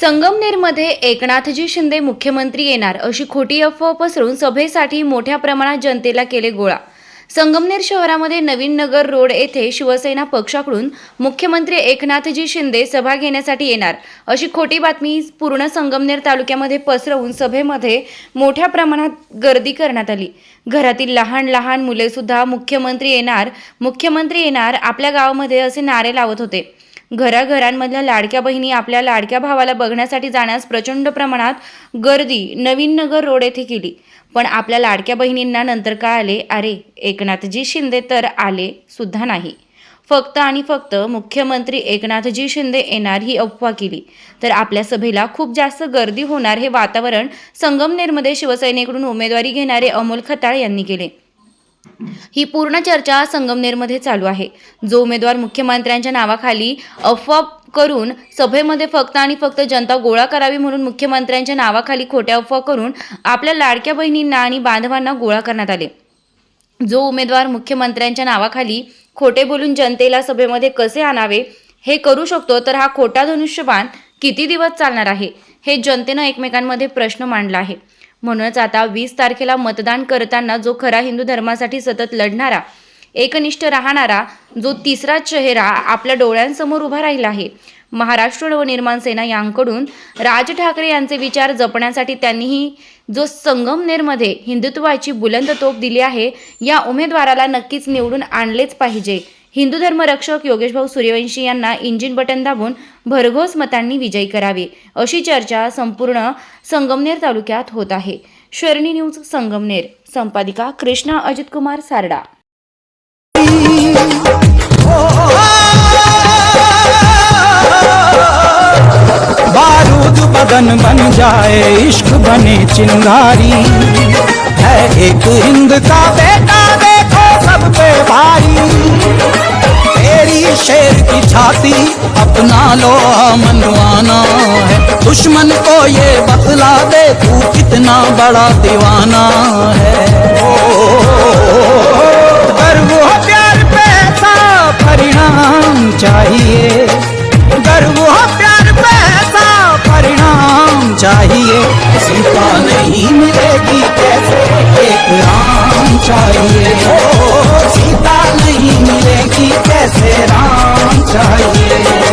संगमनेरमध्ये एकनाथजी शिंदे मुख्यमंत्री येणार अशी खोटी अफवा पसरून सभेसाठी मोठ्या प्रमाणात जनतेला केले गोळा. संगमनेर शहरामध्ये नवीन नगर रोड येथे शिवसेना पक्षाकडून मुख्यमंत्री एकनाथजी शिंदे सभा घेण्यासाठी येणार अशी खोटी बातमी पूर्ण संगमनेर तालुक्यामध्ये पसरवून सभेमध्ये मोठ्या प्रमाणात गर्दी करण्यात आली. घरातील लहान लहान मुलेसुद्धा मुख्यमंत्री येणार मुख्यमंत्री येणार आपल्या गावामध्ये असे नारे लावत होते. घराघरांमधल्या लाडक्या बहिणी आपल्या लाडक्या भावाला बघण्यासाठी जाण्यास प्रचंड प्रमाणात गर्दी नवीन नगर रोड येथे केली. पण आपल्या लाडक्या बहिणींना नंतर काय आले अरे एकनाथजी शिंदे तर आले सुद्धा नाही. फक्त आणि फक्त मुख्यमंत्री एकनाथजी शिंदे येणार ही अफवा केली. तर आपल्या सभेला खूप जास्त गर्दी होणार हे वातावरण संगमनेरमध्ये शिवसेनेकडून उमेदवारी घेणारे अमोल खताळ यांनी केले. ही पूर्ण चर्चा संगमनेरमध्ये चालू आहे. जो उमेदवार मुख्यमंत्र्यांच्या नावाखाली अफवा करून सभेमध्ये फक्त आणि फक्त जनता गोळा करावी म्हणून मुख्यमंत्र्यांच्या नावाखाली खोट्या अफवा करून आपल्या लाडक्या बहिणींना आणि बांधवांना गोळा करण्यात आले. जो उमेदवार मुख्यमंत्र्यांच्या नावाखाली खोटे बोलून जनतेला सभेमध्ये कसे आणावे हे करू शकतो तर हा खोटा धनुष्यबाण किती दिवस चालणार आहे हे जनतेनं एकमेकांमध्ये प्रश्न मांडला आहे. म्हणूनच आता वीस तारखेला मतदान करताना जो खरा हिंदू धर्मासाठी सतत लढणारा एकनिष्ठ राहणारा जो तिसरा चेहरा आपल्या डोळ्यांसमोर उभा राहिला आहे. महाराष्ट्र नवनिर्माण सेना यांकडून राज ठाकरे यांचे विचार जपण्यासाठी त्यांनीही जो संगमनेरमध्ये हिंदुत्वाची बुलंद तोप दिली आहे या उमेदवाराला नक्कीच निवडून आणलेच पाहिजे. हिंदू धर्मरक्षक योगेशभाऊ सूर्यवंशी यांना इंजिन बटन दाबून भरघोस मतांनी विजयी करावे अशी चर्चा संपूर्ण संगमनेर तालुक्यात होत आहे. शर्णी न्यूज संगमनेर संपादिका कृष्णा अजितकुमार सारडा. बारूद बदन बन जाए इश्क बने चिंगारी। है एक हिंद का बेटा देखो सब पे भारी। शेर की छाती अपना लो मनवाना है। दुश्मन को ये बतला दे, तू कितना बड़ा दीवाना है। गर्व हो प्यार पे ऐसा परिणाम चाहिए। गर्व हो प्यार पे ऐसा परिणाम चाहिए। सीता नहीं मिलेगी कैसे, एक राम चाहिए।